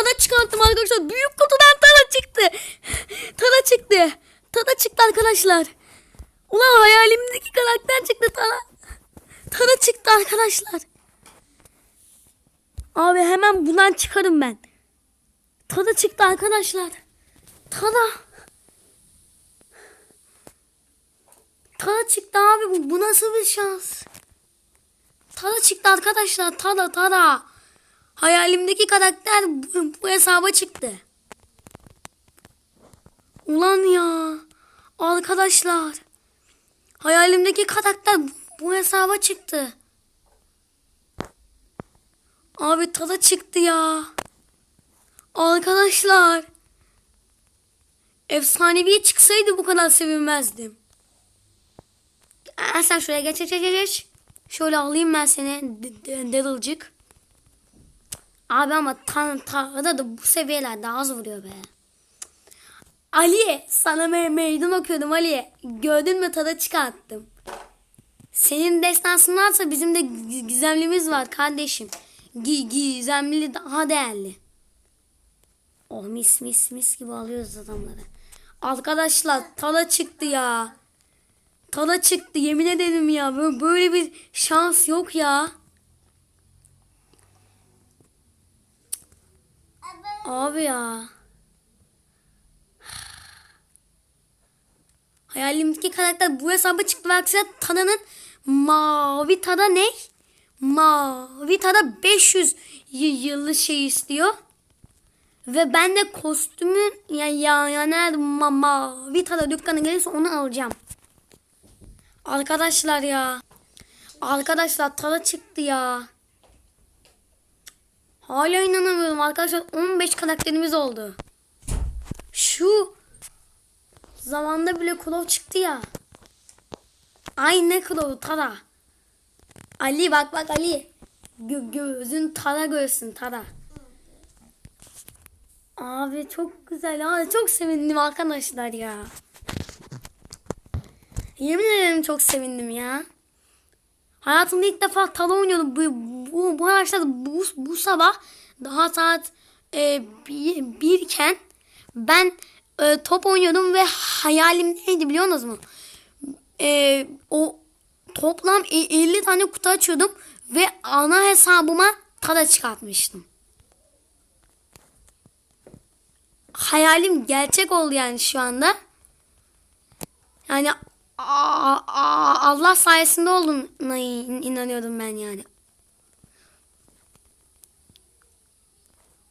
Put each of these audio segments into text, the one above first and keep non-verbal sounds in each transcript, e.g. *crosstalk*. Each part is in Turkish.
tada çıkarttım arkadaşlar. Büyük kutudan tada çıktı. tada çıktı. Tada çıktı arkadaşlar. Ulan hayalimdeki karakter çıktı tada. Tada çıktı arkadaşlar. Abi hemen bundan çıkarım ben. Tada çıktı arkadaşlar. Tada. Tada çıktı abi bu, bu nasıl bir şans? Tada çıktı arkadaşlar. Tada tada. Hayalimdeki karakter bu, bu hesaba çıktı. Ulan ya. Arkadaşlar. Hayalimdeki karakter bu, bu hesaba çıktı. Abi tada çıktı ya. Arkadaşlar. Efsanevi çıksaydı bu kadar sevinmezdim. Sen şuraya geç geç geç geç. Şöyle alayım ben seni Daryl'cık. Abi ama tan tarada da bu seviyelerde az vuruyor be. Ali sana me meydan okuyordum Ali. Gördün mü tada çıkarttım. Senin destansın varsa bizim de gi- gizemlimiz var kardeşim. Gi gizemli daha değerli. Oh mis mis mis gibi alıyoruz adamları. Arkadaşlar tada çıktı ya. Tada çıktı yemin ederim ya. Böyle bir şans yok ya. Abi ya. Hayalimdeki karakter bu hesaba çıktı ve aksine Tada'nın mavi Tada ne? Mavi Tada 500 y- yıllık şey istiyor. Ve ben de kostümün yani ya, yani eğer ma, mavi Tada dükkanı gelirse onu alacağım. Arkadaşlar ya. Arkadaşlar Tada çıktı ya. Hala inanamıyorum arkadaşlar 15 karakterimiz oldu. Şu zamanda bile Klov çıktı ya. Ay ne Klov'u Tara. Ali bak bak Ali. Gö gözün Tara görsün Tara. Abi çok güzel. Abi çok sevindim arkadaşlar ya. Yemin ederim çok sevindim ya. Hayatımda ilk defa tala oynuyordum. Bu, bu, bu araçta bu, bu sabah daha saat e, bir, birken ben e, top oynuyordum ve hayalim neydi biliyor musunuz mu? E, o toplam e- 50 tane kutu açıyordum ve ana hesabıma tada çıkartmıştım. Hayalim gerçek oldu yani şu anda. Yani a- a- Allah sayesinde olduğuna in- inanıyordum ben yani.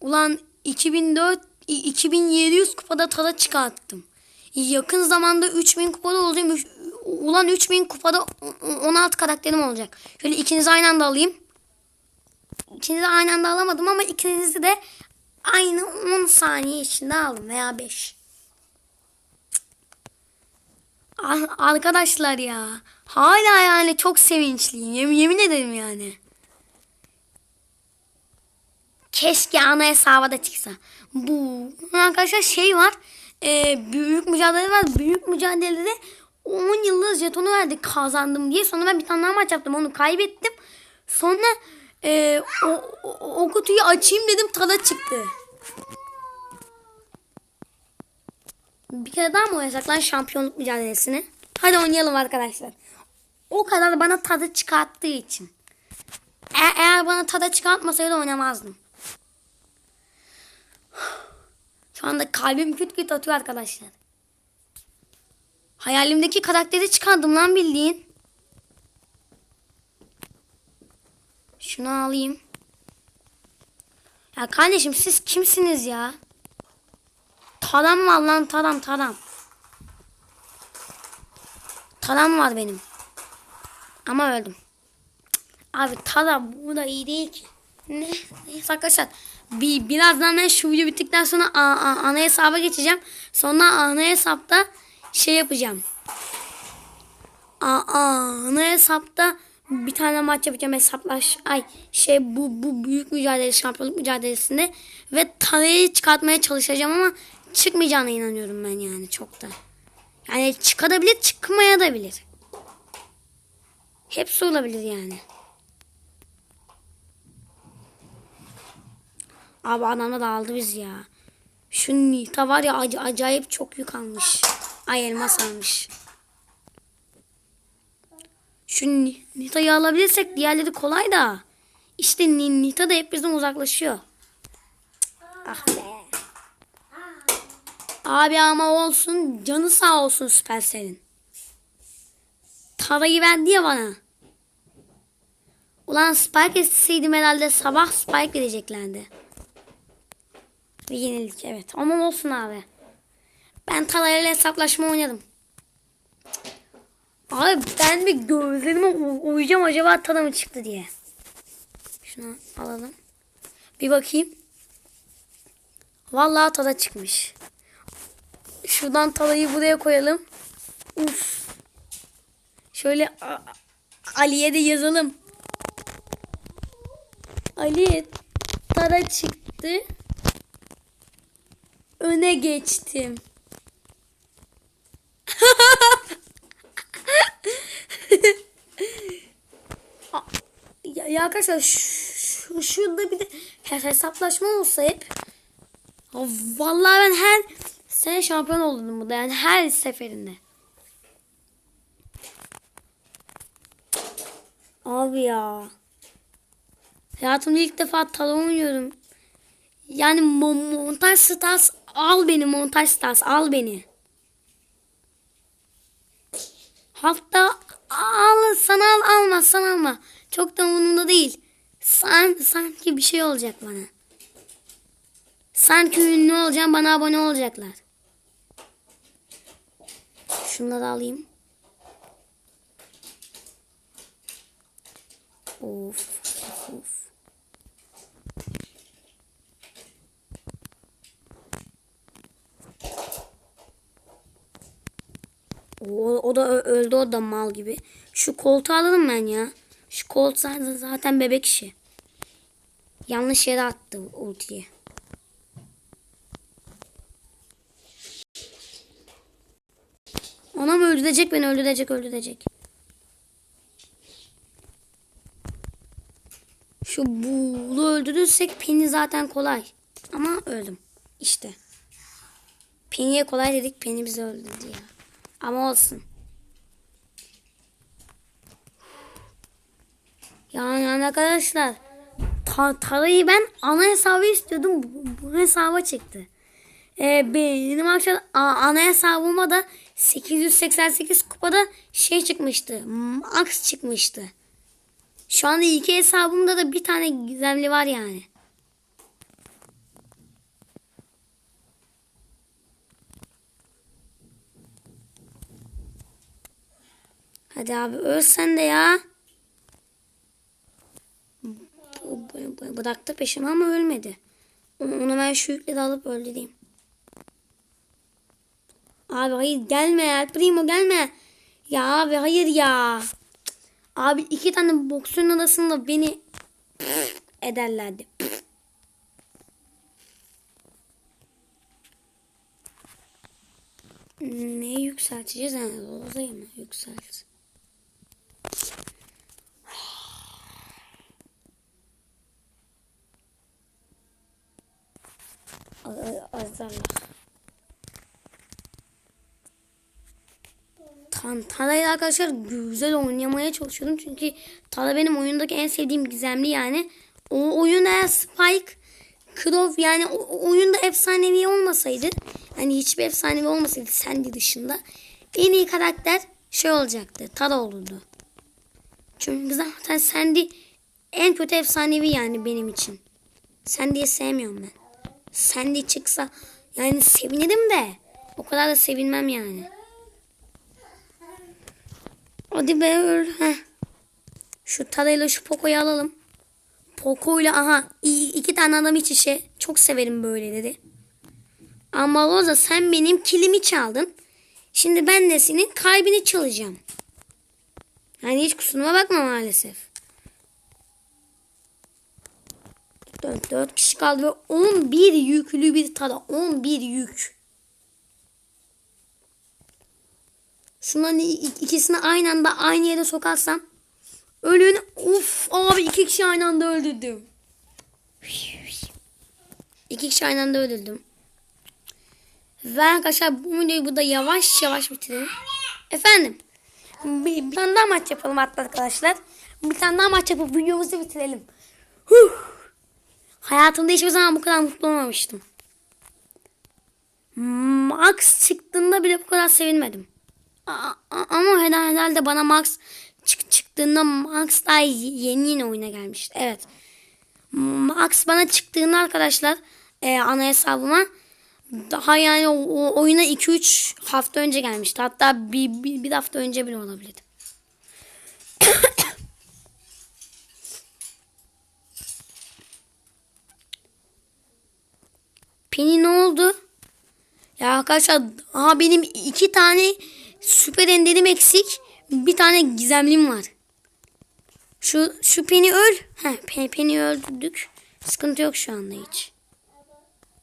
Ulan 2004 i- 2700 kupada tada çıkarttım. Yakın zamanda 3000 kupada olacağım. Ulan 3000 kupada o- 16 karakterim olacak. Şöyle ikinizi aynı anda alayım. İkinizi aynı anda alamadım ama ikinizi de aynı 10 saniye içinde aldım veya 5. Ah, Arkadaşlar ya. Hala yani çok sevinçliyim. Yemin, yemin ederim yani. Keşke ana hesaba da çıksa. Bu arkadaşlar şey var. e, büyük mücadele var. Büyük mücadelede 10 yıldız jetonu verdi kazandım diye. Sonra ben bir tane daha maç yaptım. Onu kaybettim. Sonra e, o, o, o kutuyu açayım dedim tada çıktı. Bir kere daha mı oynasak lan şampiyonluk mücadelesini? Hadi oynayalım arkadaşlar. O kadar bana tadı çıkarttığı için. E- eğer bana tadı çıkartmasaydı oynamazdım. *sighs* Şu anda kalbim küt küt atıyor arkadaşlar. Hayalimdeki karakteri çıkardım lan bildiğin. Şunu alayım. Ya kardeşim siz kimsiniz ya? Taram var lan taram taram. Taram var benim. Ama öldüm. Abi taram bu da iyi değil ki. Ne? Neyse arkadaşlar. Bir, birazdan ben şu video bittikten sonra a, a, ana hesaba geçeceğim. Sonra ana hesapta şey yapacağım. A, a, ana hesapta bir tane maç yapacağım hesaplaş. Ay şey bu bu büyük mücadele şampiyonluk mücadelesinde ve tarayı çıkartmaya çalışacağım ama çıkmayacağına inanıyorum ben yani çok da. Yani çıkabilir çıkmaya da bilir. Hepsi olabilir yani. Abi adamlar da aldı biz ya. Şu Nita var ya ac- acayip çok yük almış. Ay elmas almış. Şu Ni- Nita'yı alabilirsek diğerleri kolay da. İşte Ni- Nita da hep bizden uzaklaşıyor. Ah be. Abi ama olsun canı sağ olsun Supercell'in. Tarayı verdi ya bana. Ulan Spike isteseydim herhalde sabah Spike vereceklerdi. Ve yenilik evet. Ama olsun abi. Ben Talay'la hesaplaşma oynadım. Abi ben bir gözlerime uyuyacağım acaba Tala mı çıktı diye. Şunu alalım. Bir bakayım. Vallahi Tala çıkmış. Şuradan Tala'yı buraya koyalım. Uf. Şöyle Ali'ye de yazalım. Ali Tara çıktı. Öne geçtim. *laughs* Ya, ya arkadaşlar şu, şurada bir de hesaplaşma olsa hep vallahi ben her sene şampiyon oldum burada yani her seferinde. Abi ya. Hayatımda ilk defa tala oynuyorum. Yani mo- montaj stas al beni montaj stas al beni. Hatta al sana al almazsan alma. Çok da umurumda değil. San, sanki bir şey olacak bana. Sanki ünlü olacağım bana abone olacaklar. Şunları alayım. Of of. O, o da öldü o da mal gibi. Şu koltuğu alalım ben ya. Şu kolt zaten, zaten bebek işi. Yanlış yere attı ultiyi. Ona mı öldürecek beni öldürecek öldürecek. Şu buğulu öldürürsek Penny zaten kolay. Ama öldüm. İşte. Penny'e kolay dedik Penny bizi öldürdü ya. Ama olsun. Yani, arkadaşlar ta, tarayı ben ana hesabı istiyordum. Bu, bu hesaba çıktı. Ee, benim akşam a- ana hesabıma da 888 kupada şey çıkmıştı. Max çıkmıştı. Şu anda iki hesabımda da bir tane gizemli var yani. Hadi abi öl sen de ya. Bıraktı peşimi ama ölmedi. Onu ben şu yükle de alıp öldüreyim. Abi hayır gelme El Primo gelme. Ya abi hayır ya. Abi iki tane boksörün arasında beni *laughs* ederlerdi. *laughs* Ne yükselteceğiz yani? Rozayı mı yükselt? *sighs* Azarlar. Tan Tala'yla arkadaşlar güzel oynamaya çalışıyordum. Çünkü Tala benim oyundaki en sevdiğim gizemli yani. O oyun eğer Spike, Crow yani o, oyunda efsanevi olmasaydı hani hiçbir efsanevi olmasaydı Sandy dışında en iyi karakter şey olacaktı. Tala olurdu. Çünkü zaten Sandy en kötü efsanevi yani benim için. Sandy'yi sevmiyorum ben. Sandy çıksa yani sevinirim de o kadar da sevinmem yani. Hadi be öl. Heh. Şu Tara'yla şu Poco'yu alalım. Poco'yla aha iki tane adam iç içe. Çok severim böyle dedi. Ama Roza sen benim kilimi çaldın. Şimdi ben de senin kalbini çalacağım. Yani hiç kusuruma bakma maalesef. Dört, dört kişi kaldı ve 11 yüklü bir Tara. 11 yük. Şunların ik- ikisini aynı anda aynı yere sokarsam ölün. Uf abi iki kişi aynı anda öldürdüm. İki kişi aynı anda öldürdüm. Ve arkadaşlar bu videoyu burada yavaş yavaş bitirelim. Efendim. Bir, bir tane daha maç yapalım hatta arkadaşlar. Bir tane daha maç yapıp videomuzu bitirelim. Huh. Hayatımda hiçbir zaman bu kadar mutlu olmamıştım. Max çıktığında bile bu kadar sevinmedim. Ama herhalde, bana Max çık çıktığında Max daha yeni yeni oyuna gelmişti. Evet. Max bana çıktığında arkadaşlar e, ana hesabıma daha yani o, oyuna 2-3 hafta önce gelmişti. Hatta bir, bir, bir hafta önce bile olabilirdi. *coughs* Penny ne oldu? Ya arkadaşlar aha benim iki tane süper enderim eksik. Bir tane gizemlim var. Şu şu Penny öl. Heh, Penny, Penny öldürdük. Sıkıntı yok şu anda hiç.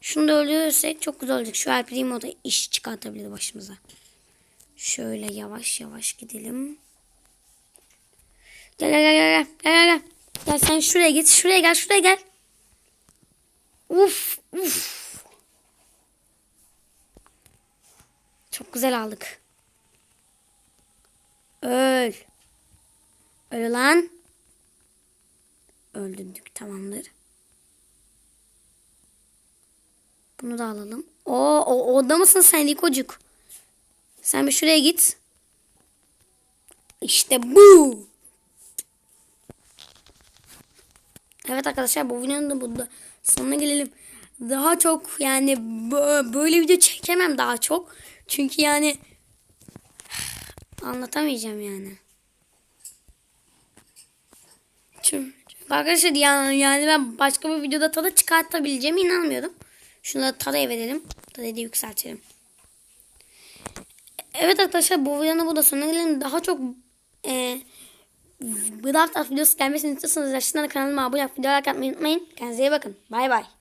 Şunu da öldürürsek çok güzel olacak. Şu El Primo da iş çıkartabilir başımıza. Şöyle yavaş yavaş gidelim. Gel gel gel gel gel gel gel. Gel sen şuraya git. Şuraya gel şuraya gel. Uf uf. Çok güzel aldık. Öl. Öl lan. Öldürdük tamamdır. Bunu da alalım. O, o orada mısın sen Likocuk? Sen bir şuraya git. İşte bu. Evet arkadaşlar bu videonun da burada sonuna gelelim. Daha çok yani bö- böyle video çekemem daha çok. Çünkü yani anlatamayacağım yani. Çünkü arkadaşlar yani, yani ben başka bir videoda tadı çıkartabileceğime inanmıyordum. Şunu da tadaya verelim. Tadayı da yükseltelim. Evet arkadaşlar bu videonun burada sonuna gelelim. Daha çok e, Brawl Stars videosu gelmesini istiyorsanız aşağıdan kanalıma abone olup videolar atmayı unutmayın. Kendinize iyi bakın. Bay bay.